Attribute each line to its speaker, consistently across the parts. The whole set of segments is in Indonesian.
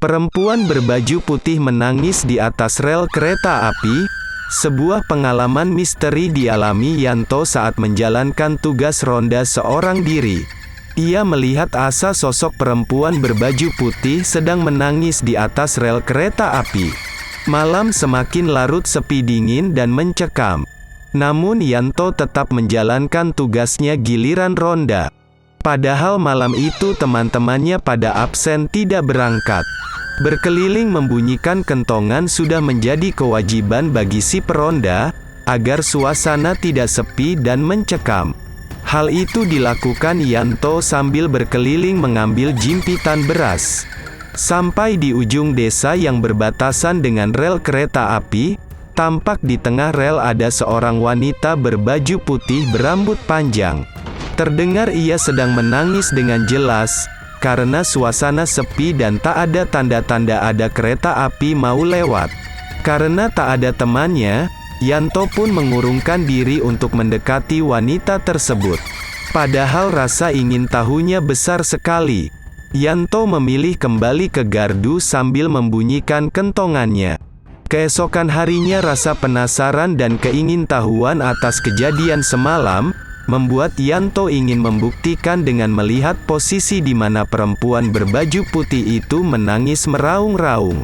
Speaker 1: Perempuan berbaju putih menangis di atas rel kereta api, sebuah pengalaman misteri dialami Yanto saat menjalankan tugas ronda seorang diri. Ia melihat Asa sosok perempuan berbaju putih sedang menangis di atas rel kereta api. Malam semakin larut sepi dingin dan mencekam. Namun Yanto tetap menjalankan tugasnya giliran ronda. Padahal malam itu teman-temannya pada absen tidak berangkat. Berkeliling membunyikan kentongan sudah menjadi kewajiban bagi si peronda, agar suasana tidak sepi dan mencekam. Hal itu dilakukan Yanto sambil berkeliling mengambil jimpitan beras. Sampai di ujung desa yang berbatasan dengan rel kereta api, tampak di tengah rel ada seorang wanita berbaju putih berambut panjang. Terdengar ia sedang menangis dengan jelas, karena suasana sepi dan tak ada tanda-tanda ada kereta api mau lewat. Karena tak ada temannya, Yanto pun mengurungkan diri untuk mendekati wanita tersebut. Padahal rasa ingin tahunya besar sekali. Yanto memilih kembali ke gardu sambil membunyikan kentongannya. Keesokan harinya rasa penasaran dan keingintahuan atas kejadian semalam, membuat Yanto ingin membuktikan dengan melihat posisi di mana perempuan berbaju putih itu menangis meraung-raung.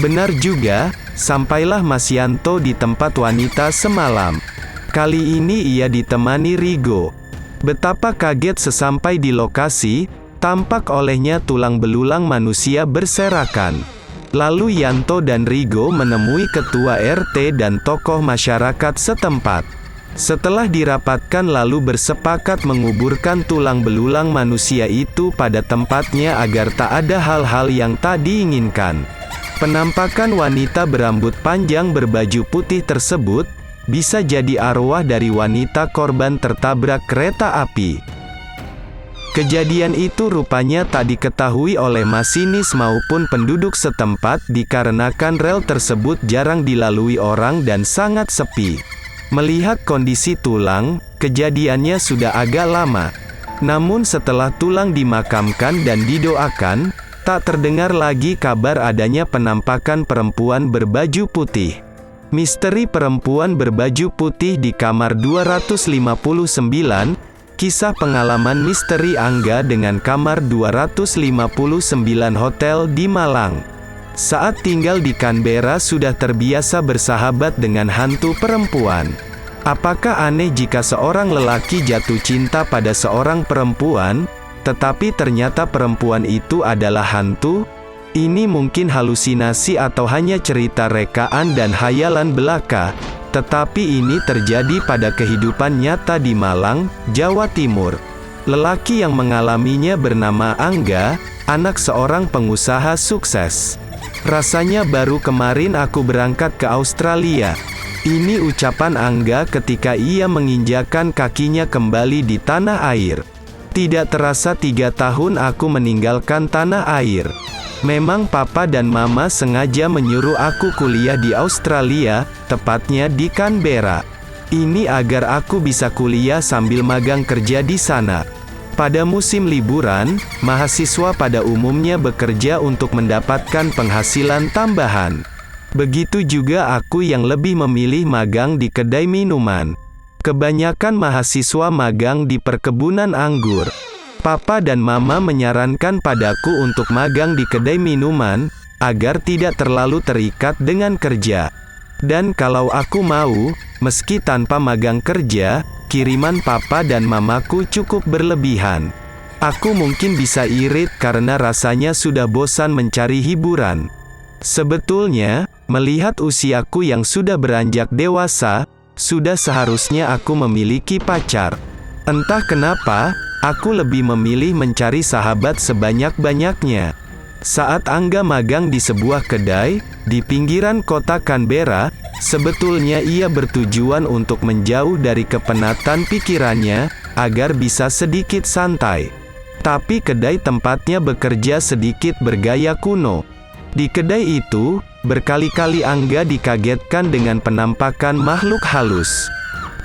Speaker 1: Benar juga, sampailah Mas Yanto di tempat wanita semalam. Kali ini ia ditemani Rigo. Betapa kaget sesampai di lokasi, tampak olehnya tulang belulang manusia berserakan. Lalu Yanto dan Rigo menemui ketua RT dan tokoh masyarakat setempat. Setelah dirapatkan lalu bersepakat menguburkan tulang belulang manusia itu pada tempatnya agar tak ada hal-hal yang tak diinginkan. Penampakan wanita berambut panjang berbaju putih tersebut, bisa jadi arwah dari wanita korban tertabrak kereta api. Kejadian itu rupanya tak diketahui oleh masinis maupun penduduk setempat dikarenakan rel tersebut jarang dilalui orang dan sangat sepi. Melihat kondisi tulang, kejadiannya sudah agak lama. Namun setelah tulang dimakamkan dan didoakan, tak terdengar lagi kabar adanya penampakan perempuan berbaju putih. Misteri perempuan berbaju putih di kamar 259, kisah pengalaman misteri Angga dengan kamar 259 hotel di Malang. Saat tinggal di Canberra sudah terbiasa bersahabat dengan hantu perempuan. Apakah aneh jika seorang lelaki jatuh cinta pada seorang perempuan, tetapi ternyata perempuan itu adalah hantu? Ini mungkin halusinasi atau hanya cerita rekaan dan hayalan belaka, tetapi ini terjadi pada kehidupan nyata di Malang, Jawa Timur. Lelaki yang mengalaminya bernama Angga, anak seorang pengusaha sukses. Rasanya baru kemarin aku berangkat ke Australia. Ini ucapan Angga ketika ia menginjakan kakinya kembali di tanah air. Tidak terasa tiga tahun aku meninggalkan tanah air. Memang papa dan mama sengaja menyuruh aku kuliah di Australia, tepatnya di Canberra. Ini agar aku bisa kuliah sambil magang kerja di sana. Pada musim liburan, mahasiswa pada umumnya bekerja untuk mendapatkan penghasilan tambahan. Begitu juga aku yang lebih memilih magang di kedai minuman. Kebanyakan mahasiswa magang di perkebunan anggur. Papa dan mama menyarankan padaku untuk magang di kedai minuman, agar tidak terlalu terikat dengan kerja. Dan kalau aku mau, meski tanpa magang kerja, kiriman papa dan mamaku cukup berlebihan. Aku mungkin bisa irit karena rasanya sudah bosan mencari hiburan. Sebetulnya, melihat usiaku yang sudah beranjak dewasa, sudah seharusnya aku memiliki pacar. Entah kenapa, aku lebih memilih mencari sahabat sebanyak-banyaknya. Saat Angga magang di sebuah kedai, di pinggiran kota Canberra, sebetulnya ia bertujuan untuk menjauh dari kepenatan pikirannya, agar bisa sedikit santai. Tapi kedai tempatnya bekerja sedikit bergaya kuno. Di kedai itu, berkali-kali Angga dikagetkan dengan penampakan makhluk halus.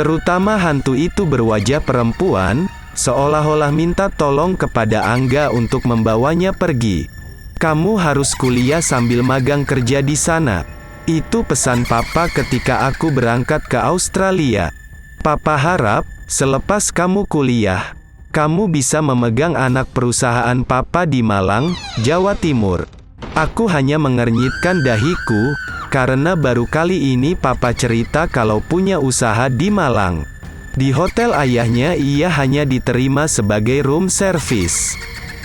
Speaker 1: Terutama hantu itu berwajah perempuan, seolah-olah minta tolong kepada Angga untuk membawanya pergi. Kamu harus kuliah sambil magang kerja di sana. Itu pesan papa ketika aku berangkat ke Australia. Papa harap, selepas kamu kuliah, kamu bisa memegang anak perusahaan papa di Malang, Jawa Timur. Aku hanya mengernyitkan dahiku, karena baru kali ini papa cerita kalau punya usaha di Malang. Di hotel ayahnya ia hanya diterima sebagai room service.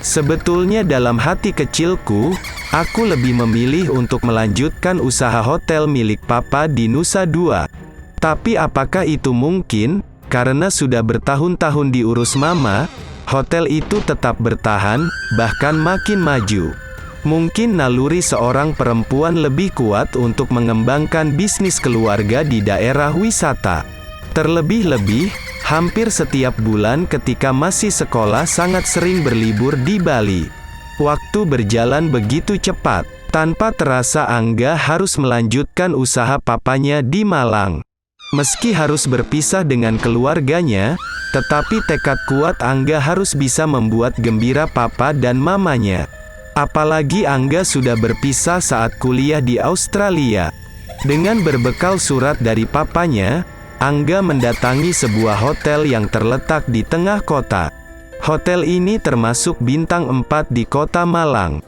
Speaker 1: Sebetulnya dalam hati kecilku, aku lebih memilih untuk melanjutkan usaha hotel milik papa di Nusa Dua. Tapi apakah itu mungkin? Karena sudah bertahun-tahun diurus mama, hotel itu tetap bertahan, bahkan makin maju. Mungkin naluri seorang perempuan lebih kuat untuk mengembangkan bisnis keluarga di daerah wisata. Terlebih-lebih, Hampir setiap bulan ketika masih sekolah sangat sering berlibur di Bali. Waktu berjalan begitu cepat, tanpa terasa Angga harus melanjutkan usaha papanya di Malang. Meski harus berpisah dengan keluarganya, tetapi tekad kuat Angga harus bisa membuat gembira papa dan mamanya. Apalagi Angga sudah berpisah saat kuliah di Australia. Dengan berbekal surat dari papanya, Angga mendatangi sebuah hotel yang terletak di tengah kota. Hotel ini termasuk bintang 4 di kota Malang.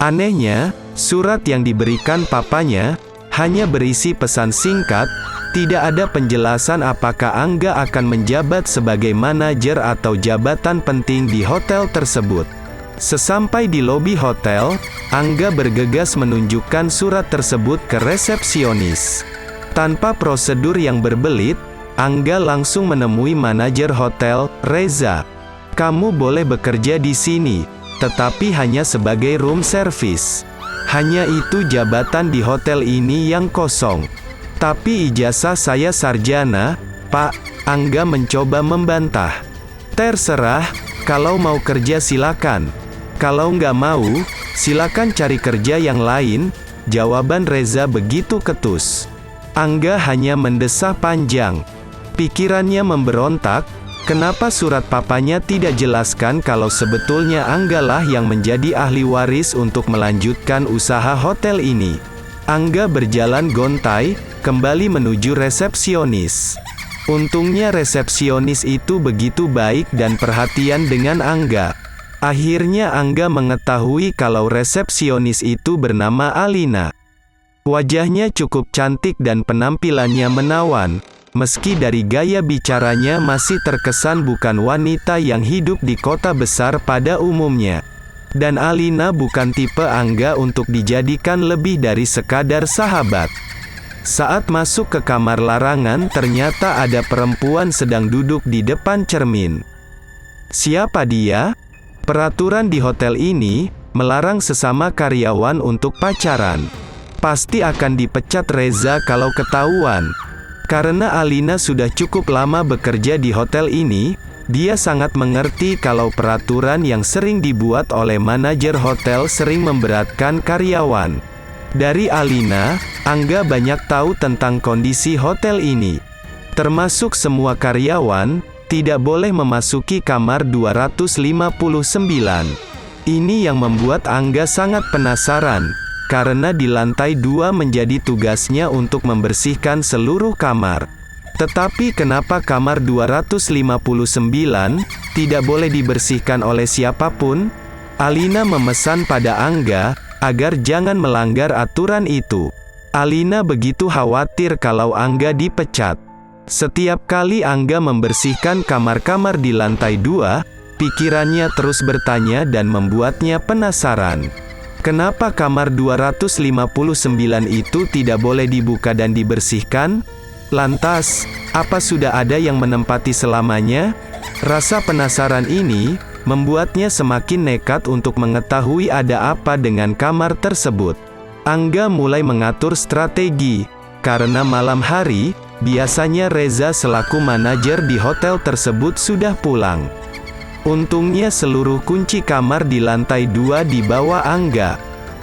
Speaker 1: Anehnya, surat yang diberikan papanya hanya berisi pesan singkat, tidak ada penjelasan apakah Angga akan menjabat sebagai manajer atau jabatan penting di hotel tersebut. Sesampai di lobi hotel, Angga bergegas menunjukkan surat tersebut ke resepsionis. Tanpa prosedur yang berbelit, Angga langsung menemui manajer hotel, Reza. Kamu boleh bekerja di sini, tetapi hanya sebagai room service. Hanya itu jabatan di hotel ini yang kosong. Tapi ijazah saya sarjana, Pak, Angga mencoba membantah. Terserah, kalau mau kerja silakan. Kalau nggak mau, silakan cari kerja yang lain, jawaban Reza begitu ketus. Angga hanya mendesah panjang. Pikirannya memberontak, kenapa surat papanya tidak jelaskan kalau sebetulnya Angga lah yang menjadi ahli waris untuk melanjutkan usaha hotel ini. Angga berjalan gontai, kembali menuju resepsionis. Untungnya resepsionis itu begitu baik dan perhatian dengan Angga. Akhirnya Angga mengetahui kalau resepsionis itu bernama Alina. Wajahnya cukup cantik dan penampilannya menawan, meski dari gaya bicaranya masih terkesan bukan wanita yang hidup di kota besar pada umumnya. Dan Alina bukan tipe Angga untuk dijadikan lebih dari sekadar sahabat. Saat masuk ke kamar larangan ternyata ada perempuan sedang duduk di depan cermin. Siapa dia? Peraturan di hotel ini, melarang sesama karyawan untuk pacaran. Pasti akan dipecat Reza kalau ketahuan. Karena Alina sudah cukup lama bekerja di hotel ini, dia sangat mengerti kalau peraturan yang sering dibuat oleh manajer hotel sering memberatkan karyawan. Dari Alina, Angga banyak tahu tentang kondisi hotel ini. Termasuk semua karyawan, tidak boleh memasuki kamar 259. Ini yang membuat Angga sangat penasaran, karena di lantai dua menjadi tugasnya untuk membersihkan seluruh kamar. Tetapi kenapa kamar 259 tidak boleh dibersihkan oleh siapa pun? Alina memesan pada Angga agar jangan melanggar aturan itu. Alina begitu khawatir kalau Angga dipecat. Setiap kali Angga membersihkan kamar-kamar di lantai dua, pikirannya terus bertanya dan membuatnya penasaran. Kenapa kamar 259 itu tidak boleh dibuka dan dibersihkan? Lantas, apa sudah ada yang menempati selamanya? Rasa penasaran ini membuatnya semakin nekat untuk mengetahui ada apa dengan kamar tersebut. Angga mulai mengatur strategi, karena malam hari, biasanya Reza selaku manajer di hotel tersebut sudah pulang. Untungnya seluruh kunci kamar di lantai dua dibawa Angga.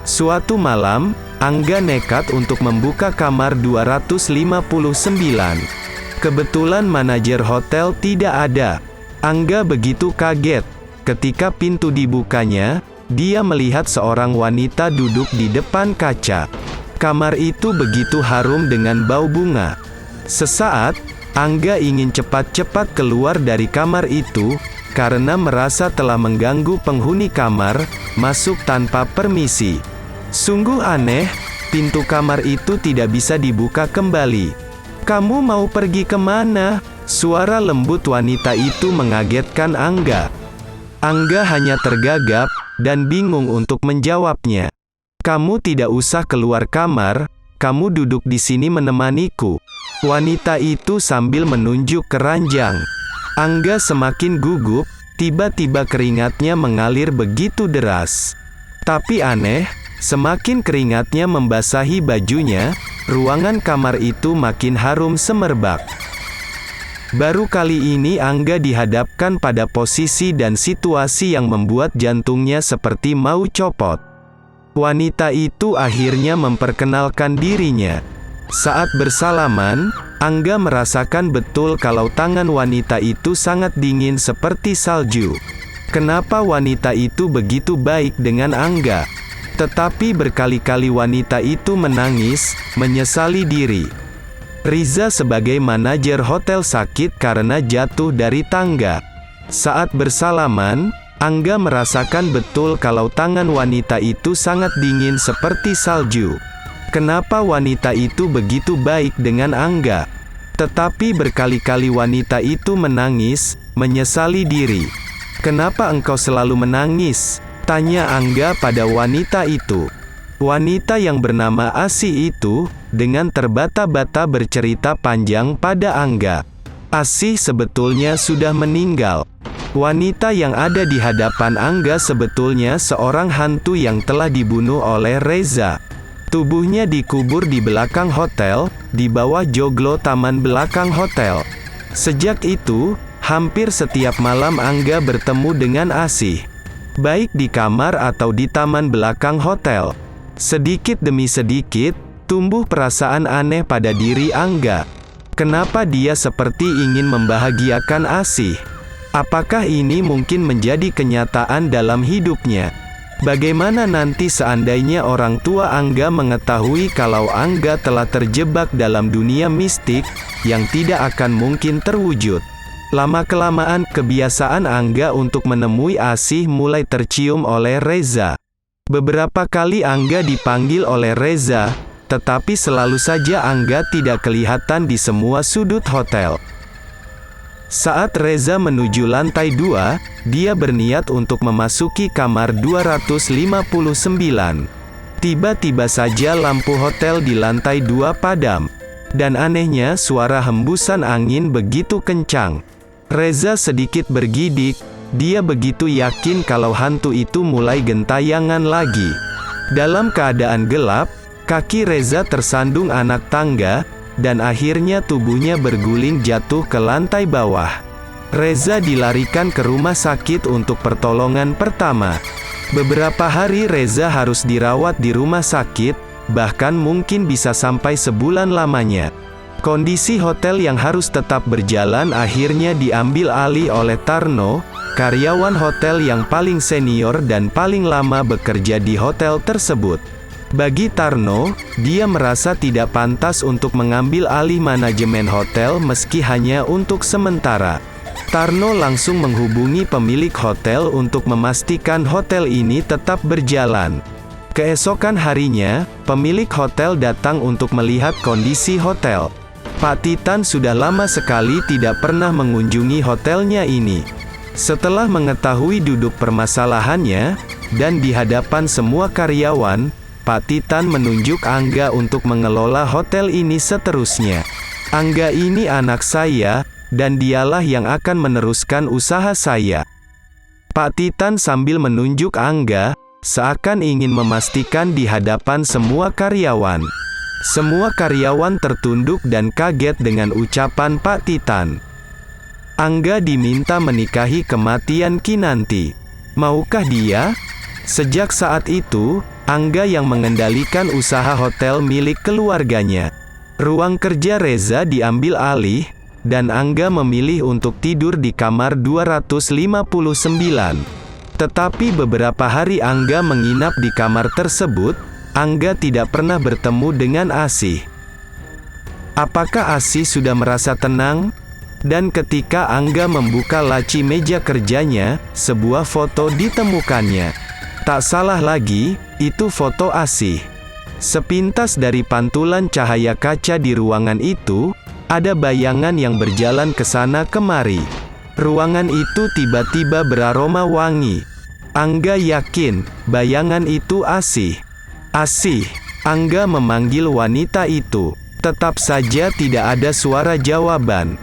Speaker 1: Suatu malam, Angga nekat untuk membuka kamar 259. Kebetulan manajer hotel tidak ada. Angga begitu kaget. Ketika pintu dibukanya, dia melihat seorang wanita duduk di depan kaca. Kamar itu begitu harum dengan bau bunga. Sesaat, Angga ingin cepat-cepat keluar dari kamar itu, karena merasa telah mengganggu penghuni kamar, masuk tanpa permisi. Sungguh aneh, pintu kamar itu tidak bisa dibuka kembali. Kamu mau pergi ke mana? Suara lembut wanita itu mengagetkan Angga. Angga hanya tergagap, dan bingung untuk menjawabnya. Kamu tidak usah keluar kamar, kamu duduk di sini menemaniku. Wanita itu sambil menunjuk keranjang. Angga semakin gugup, tiba-tiba keringatnya mengalir begitu deras. Tapi aneh, semakin keringatnya membasahi bajunya, ruangan kamar itu makin harum semerbak. Baru kali ini Angga dihadapkan pada posisi dan situasi yang membuat jantungnya seperti mau copot. Wanita itu akhirnya memperkenalkan dirinya. Saat bersalaman, Angga merasakan betul kalau tangan wanita itu sangat dingin seperti salju. Kenapa wanita itu begitu baik dengan Angga? Tetapi berkali-kali wanita itu menangis, menyesali diri. Riza sebagai manajer hotel sakit karena jatuh dari tangga. Saat bersalaman, Angga merasakan betul kalau tangan wanita itu sangat dingin seperti salju. Kenapa wanita itu begitu baik dengan Angga? Tetapi berkali-kali wanita itu menangis, menyesali diri. Kenapa engkau selalu menangis? Tanya Angga pada wanita itu. Wanita yang bernama Asih itu, dengan terbata-bata bercerita panjang pada Angga. Asih sebetulnya sudah meninggal. Wanita yang ada di hadapan Angga sebetulnya seorang hantu yang telah dibunuh oleh Reza. Tubuhnya dikubur di belakang hotel, di bawah joglo taman belakang hotel. Sejak itu, hampir setiap malam Angga bertemu dengan Asih. Baik di kamar atau di taman belakang hotel. Sedikit demi sedikit, tumbuh perasaan aneh pada diri Angga. Kenapa dia seperti ingin membahagiakan Asih? Apakah ini mungkin menjadi kenyataan dalam hidupnya? Bagaimana nanti seandainya orang tua Angga mengetahui kalau Angga telah terjebak dalam dunia mistik yang tidak akan mungkin terwujud? Lama-kelamaan, kebiasaan Angga untuk menemui Asih mulai tercium oleh Reza. Beberapa kali Angga dipanggil oleh Reza, tetapi selalu saja Angga tidak kelihatan di semua sudut hotel. Saat Reza menuju lantai dua, dia berniat untuk memasuki kamar 259. Tiba-tiba saja lampu hotel di lantai dua padam. Dan anehnya suara hembusan angin begitu kencang. Reza sedikit bergidik, dia begitu yakin kalau hantu itu mulai gentayangan lagi. Dalam keadaan gelap, kaki Reza tersandung anak tangga, dan akhirnya tubuhnya berguling jatuh ke lantai bawah. Reza dilarikan ke rumah sakit untuk pertolongan pertama. Beberapa hari Reza harus dirawat di rumah sakit, bahkan mungkin bisa sampai sebulan lamanya. Kondisi hotel yang harus tetap berjalan akhirnya diambil alih oleh Tarno, karyawan hotel yang paling senior dan paling lama bekerja di hotel tersebut. Bagi Tarno, dia merasa tidak pantas untuk mengambil alih manajemen hotel meski hanya untuk sementara. Tarno langsung menghubungi pemilik hotel untuk memastikan hotel ini tetap berjalan. Keesokan harinya, pemilik hotel datang untuk melihat kondisi hotel. Pak Titan sudah lama sekali tidak pernah mengunjungi hotelnya ini. Setelah mengetahui duduk permasalahannya, dan di hadapan semua karyawan, Pak Titan menunjuk Angga untuk mengelola hotel ini seterusnya. Angga ini anak saya, dan dialah yang akan meneruskan usaha saya. Pak Titan sambil menunjuk Angga, seakan ingin memastikan di hadapan semua karyawan. Semua karyawan tertunduk dan kaget dengan ucapan Pak Titan. Angga diminta menikahi kematian Kinanti. Maukah dia? Sejak saat itu, Angga yang mengendalikan usaha hotel milik keluarganya. Ruang kerja Reza diambil alih, dan Angga memilih untuk tidur di kamar 259. Tetapi beberapa hari Angga menginap di kamar tersebut, Angga tidak pernah bertemu dengan Asih. Apakah Asih sudah merasa tenang? Dan ketika Angga membuka laci meja kerjanya, sebuah foto ditemukannya. Tak salah lagi, itu foto Asih. Sepintas dari pantulan cahaya kaca di ruangan itu, ada bayangan yang berjalan ke sana kemari. Ruangan itu tiba-tiba beraroma wangi. Angga yakin, bayangan itu Asih. Asih, Angga memanggil wanita itu. Tetap saja tidak ada suara jawaban.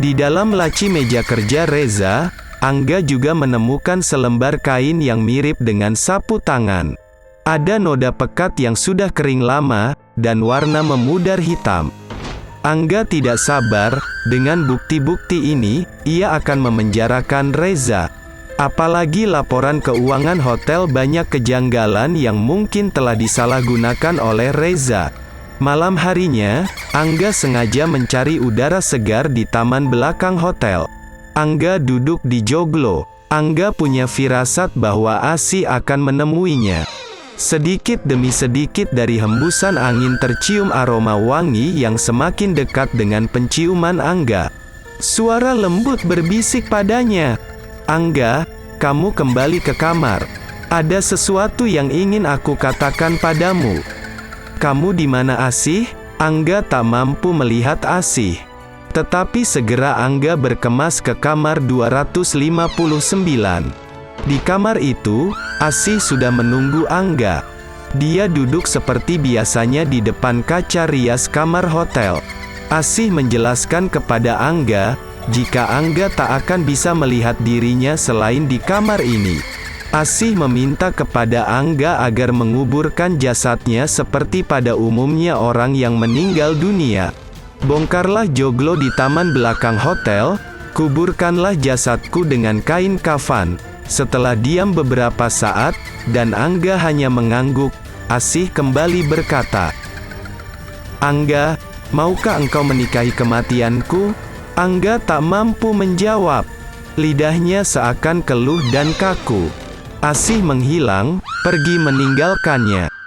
Speaker 1: Di dalam laci meja kerja Reza, Angga juga menemukan selembar kain yang mirip dengan sapu tangan. Ada noda pekat yang sudah kering lama, dan warna memudar hitam. Angga tidak sabar, dengan bukti-bukti ini, ia akan memenjarakan Reza. Apalagi laporan keuangan hotel banyak kejanggalan yang mungkin telah disalahgunakan oleh Reza. Malam harinya, Angga sengaja mencari udara segar di taman belakang hotel. Angga duduk di joglo. Angga punya firasat bahwa Asi akan menemuinya. Sedikit demi sedikit dari hembusan angin tercium aroma wangi yang semakin dekat dengan penciuman Angga. Suara lembut berbisik padanya. Angga, kamu kembali ke kamar. Ada sesuatu yang ingin aku katakan padamu. Kamu di mana Asih? Angga tak mampu melihat Asih. Tetapi segera Angga berkemas ke kamar 259. Di kamar itu, Asih sudah menunggu Angga. Dia duduk seperti biasanya di depan kaca rias kamar hotel. Asih menjelaskan kepada Angga, jika Angga tak akan bisa melihat dirinya selain di kamar ini. Asih meminta kepada Angga agar menguburkan jasadnya seperti pada umumnya orang yang meninggal dunia. Bongkarlah joglo di taman belakang hotel, kuburkanlah jasadku dengan kain kafan. Setelah diam beberapa saat, dan Angga hanya mengangguk, Asih kembali berkata, Angga, maukah engkau menikahi kematianku? Angga tak mampu menjawab. Lidahnya seakan keluh dan kaku. Asih menghilang, pergi meninggalkannya.